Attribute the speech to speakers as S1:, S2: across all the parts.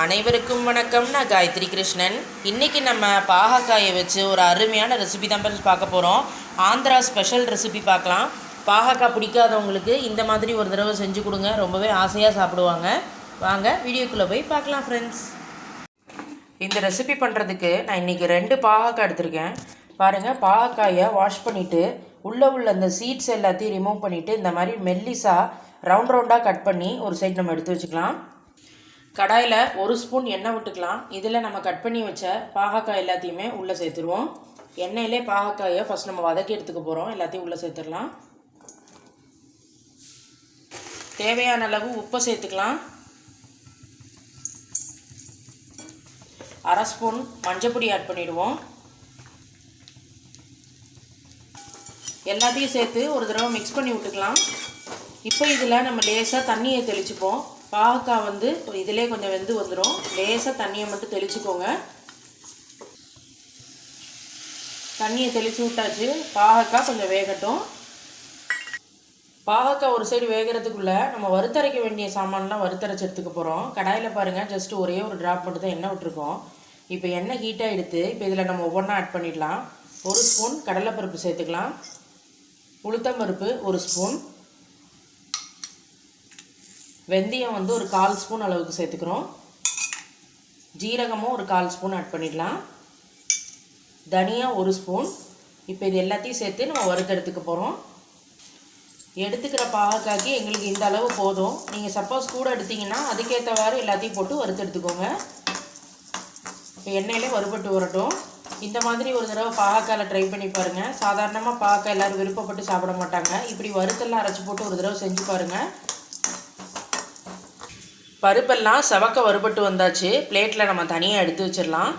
S1: அனைவருக்கும் வணக்கம். நான் காயத்ரி கிருஷ்ணன். இன்றைக்கி நம்ம பாகக்காயை வச்சு ஒரு அருமையான ரெசிபி தான் பார்க்க போகிறோம் ஆந்திரா ஸ்பெஷல் ரெசிபி பார்க்கலாம். பாகக்காய் பிடிக்காதவங்களுக்கு இந்த மாதிரி ஒரு தடவை செஞ்சு கொடுங்க. ரொம்பவே ஆசையாக சாப்பிடுவாங்க. வாங்க வீடியோக்குள்ளே போய் பார்க்கலாம் ஃப்ரெண்ட்ஸ் இந்த ரெசிபி பண்ணுறதுக்கு நான் இன்றைக்கி ரெண்டு பாகக்காய் எடுத்திருக்கேன். பாருங்கள் பாகக்காயை வாஷ் பண்ணிவிட்டு உள்ளே உள்ள அந்த சீட்ஸ் எல்லாத்தையும் ரிமூவ் பண்ணிவிட்டு இந்த மாதிரி மெல்லிஸாக ரவுண்ட் ரவுண்டாக கட் பண்ணி ஒரு சைடு நம்ம எடுத்து வச்சுக்கலாம். கடாயில் ஒரு ஸ்பூன் எண்ணெய் விட்டுக்கலாம். இதில் நம்ம கட் பண்ணி வச்ச பாகக்காய் எல்லாத்தையுமே உள்ளே சேர்த்துருவோம். எண்ணெயிலே பாகக்காயை ஃபஸ்ட் நம்ம வதக்கி எடுத்துக்க போகிறோம் எல்லாத்தையும் உள்ளே சேர்த்துடலாம். தேவையான அளவு உப்பை சேர்த்துக்கலாம். அரை ஸ்பூன் மஞ்சப்பொடி ஆட் பண்ணிவிடுவோம் எல்லாத்தையும் சேர்த்து ஒரு தடவை மிக்ஸ் பண்ணி விட்டுக்கலாம். இப்போ இதில் நம்ம லேசாக தண்ணியை தெளிச்சுப்போம். பாகக்காய் வந்து இதிலே கொஞ்சம் வெந்து வந்துடும் லேசாக தண்ணியை மட்டும் தெளிச்சுக்கோங்க. தண்ணியை தெளித்து விட்டாச்சு. பாகக்காய் கொஞ்சம் வேகட்டும். பாகக்காய் ஒரு சைடு வேகிறதுக்குள்ளே நம்ம வறுத்தரைக்க வேண்டிய சாமான்லாம் வறுத்தரைச்சி எடுத்துக்க போகிறோம் கடாயில் பாருங்கள் ஜஸ்ட் ஒரே ஒரு ட்ராப் மட்டும் தான் எண்ணெய் விட்டுருக்கோம். இப்போ எண்ணெய் ஹீட்டாக எடுத்து இப்போ இதில் நம்ம ஒவ்வொன்றா ஆட் பண்ணிடலாம். ஒரு ஸ்பூன் கடலைப்பருப்பு சேர்த்துக்கலாம். உளுத்தம்பருப்பு ஒரு ஸ்பூன் வெந்தயம் வந்து ஒரு கால் ஸ்பூன் அளவுக்கு சேர்த்துக்கிறோம். ஜீரகமும் ஒரு கால் ஸ்பூன் ஆட் பண்ணிடலாம். தனியா ஒரு ஸ்பூன். இப்போ இது எல்லாத்தையும் சேர்த்து நம்ம வறுத்தெடுத்துக்க போகிறோம் எடுத்துக்கிற பாகக்காய்க்கு எங்களுக்கு இந்த அளவு போதும். நீங்கள் சப்போஸ் கூட எடுத்தீங்கன்னா அதுக்கேற்றவாறு எல்லாத்தையும் போட்டு வறுத்தெடுத்துக்கோங்க. இப்போ எண்ணெயிலே வறுபட்டு வரட்டும். இந்த மாதிரி ஒரு தடவை பாகக்காயில் ட்ரை பண்ணி பாருங்கள் சாதாரணமாக பாகக்காய் எல்லோரும் விருப்பப்பட்டு சாப்பிட மாட்டாங்க. இப்படி வறுத்தெல்லாம் அரைச்சி போட்டு ஒரு தடவை செஞ்சு பாருங்கள் பருப்பெல்லாம் செவக்க வறுபட்டு வந்தாச்சு. பிளேட்டில் நம்ம தனியாக எடுத்து வச்சிடலாம்.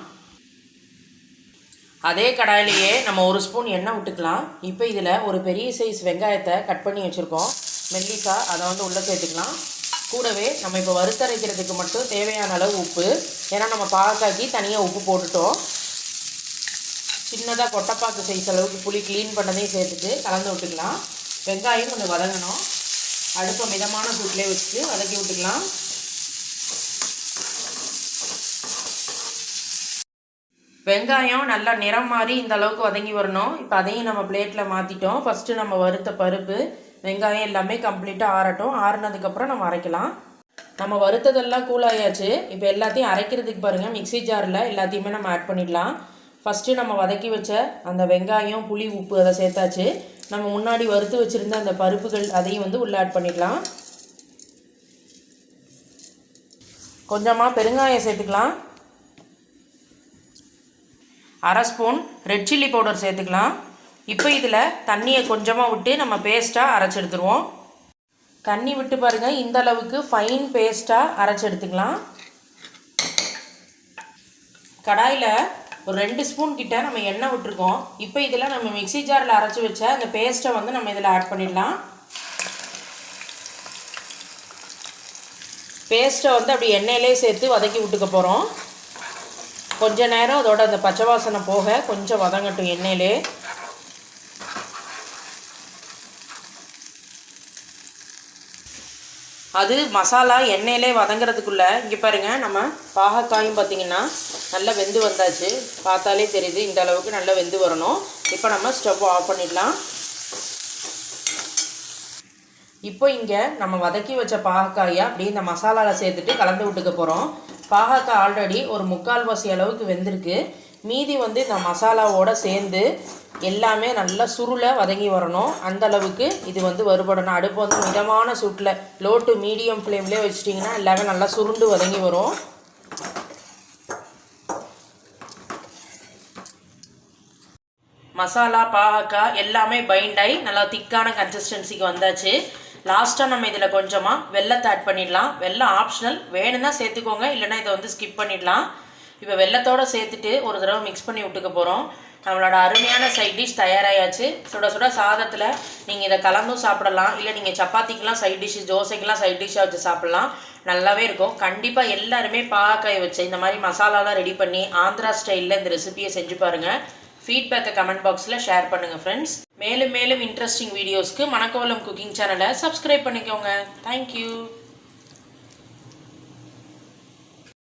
S1: அதே கடாயிலேயே நம்ம ஒரு ஸ்பூன் எண்ணெய் விட்டுக்கலாம். இப்போ இதில் ஒரு பெரிய சைஸ் வெங்காயத்தை கட் பண்ணி வச்சுருக்கோம். மெல்லிக்காய் அதை வந்து உள்ளே சேர்த்துக்கலாம். கூடவே நம்ம இப்போ வறுத்தரைக்கிறதுக்கு மட்டும் தேவையான அளவு உப்பு. ஏன்னா நம்ம பாகாக்கி தனியாக உப்பு போட்டுட்டோம். சின்னதாக கொட்டைப்பாக்கு சைஸ் அளவுக்கு புளி க்ளீன் பண்ணதையும் சேர்த்துட்டு கலந்து விட்டுக்கலாம். வெங்காயம் கொஞ்சம் வதங்கணும். அடுப்பை மிதமான சூட்லேயே வச்சுட்டு வதக்கி விட்டுக்கலாம். வெங்காயம் நல்லா நிறம் மாறி இந்த அளவுக்கு வதங்கி வரணும். இப்போ அதையும் நம்ம பிளேட்டில் மாற்றிட்டோம் ஃபஸ்ட்டு நம்ம வறுத்த பருப்பு வெங்காயம் எல்லாமே கம்ப்ளீட்டாக ஆறட்டும். ஆறுனதுக்கப்புறம் நம்ம அரைக்கலாம். நம்ம வறுத்ததெல்லாம் கூலாயாச்சு இப்போ எல்லாத்தையும் அரைக்கிறதுக்கு பாருங்கள் மிக்சி ஜாரில் எல்லாத்தையுமே நம்ம ஆட் பண்ணிடலாம். ஃபஸ்ட்டு நம்ம வதக்கி வச்ச அந்த வெங்காயம் புளி உப்பு அதை சேர்த்தாச்சு. நம்ம முன்னாடி வறுத்து வச்சுருந்த அந்த பருப்புகள் அதையும் வந்து உள்ளே ஆட் பண்ணிடலாம். கொஞ்சமாக பெருங்காயம் சேர்த்துக்கலாம். அரை ஸ்பூன் ரெட் சில்லி பவுடர் சேர்த்துக்கலாம். இப்போ இதில் தண்ணியை கொஞ்சமாக விட்டு நம்ம பேஸ்ட்டாக அரைச்சி எடுத்துருவோம். தண்ணி விட்டு பாருங்கள் இந்த அளவுக்கு ஃபைன் பேஸ்ட்டாக அரைச்சி எடுத்துக்கலாம். கடாயில் ஒரு ரெண்டு ஸ்பூன் கிட்ட நம்ம எண்ணெய் விட்டுருக்கோம். இப்போ இதில் நம்ம மிக்சி ஜாரில் அரைச்சி வச்ச அந்த பேஸ்ட்டை வந்து நம்ம இதில் ஆட் பண்ணிடலாம். பேஸ்ட்டை வந்து அப்படி எண்ணெயிலே சேர்த்து வதக்கி விட்டுக்க போகிறோம் கொஞ்ச நேரம் அதோட அந்த பச்சை வாசனை போக கொஞ்சம் வதங்கட்டும் எண்ணெயிலே. அது மசாலா எண்ணெயிலே வதங்குறதுக்குள்ளே இங்கே பாருங்கள் நம்ம பாகக்காயும் பார்த்திங்கன்னா நல்லா வெந்து வந்தாச்சு. பார்த்தாலே தெரியுது இந்த அளவுக்கு நல்லா வெந்து வரணும். இப்போ நம்ம ஸ்டவ் ஆஃப் பண்ணிடலாம். இப்போ இங்கே நம்ம வதக்கி வச்ச பாகக்காயை அப்படியே இந்த மசாலாவில் சேர்த்துட்டு கலந்து விட்டுக்க போகிறோம் பாகக்காய் ஆல்ரெடி ஒரு முக்கால்வாசி அளவுக்கு வெந்திருக்கு. மீதி வந்து இந்த மசாலாவோடு சேர்ந்து எல்லாமே நல்லா சுருளை வதங்கி வரணும். அந்த அளவுக்கு இது வந்து வருபடணும் அடுப்பு வந்து மிதமான சூட்டில் லோ டு மீடியம் ஃப்ளேம்லேயே வச்சிட்டிங்கன்னா எல்லாமே நல்லா சுருண்டு வதங்கி வரும். மசாலா பாகக்காய் எல்லாமே பைண்ட் ஆகி நல்லா திக்கான கன்சிஸ்டன்சிக்கு வந்தாச்சு. லாஸ்ட்டாக நம்ம இதில் கொஞ்சமாக வெள்ளத்தை ஆட் பண்ணிடலாம். வெள்ளம் ஆப்ஷனல் வேணும்னா சேர்த்துக்கோங்க. இல்லைனா இதை வந்து ஸ்கிப் பண்ணிடலாம். இப்போ வெள்ளத்தோடு சேர்த்துட்டு ஒரு தடவை மிக்ஸ் பண்ணி விட்டுக்க போகிறோம் நம்மளோட அருமையான சைட் டிஷ் தயாராகியாச்சு சுட சுட சாதத்தில் நீங்கள் இதை கலந்தும் சாப்பிடலாம். இல்லை நீங்கள் சப்பாத்திக்கெலாம் சைட் டிஷ் தோசைக்கெலாம் சைட் டிஷ்ஷாக வச்சு சாப்பிட்லாம். நல்லாவே இருக்கும். கண்டிப்பாக எல்லாருமே பாக்காய் வச்சு இந்த மாதிரி மசாலாலாம் ரெடி பண்ணி ஆந்திரா ஸ்டைலில் இந்த ரெசிபியை செஞ்சு பாருங்கள் ஃபீட்பேக்கை கமெண்ட் பாக்ஸில் ஷேர் பண்ணுங்கள் ஃப்ரெண்ட்ஸ் மேலும் மேலும் இன்ட்ரெஸ்டிங் வீடியோஸ்க்கு மணக்கோலம் குக்கிங் சேனலை சப்ஸ்கிரைப் பண்ணிக்கோங்க. Thank you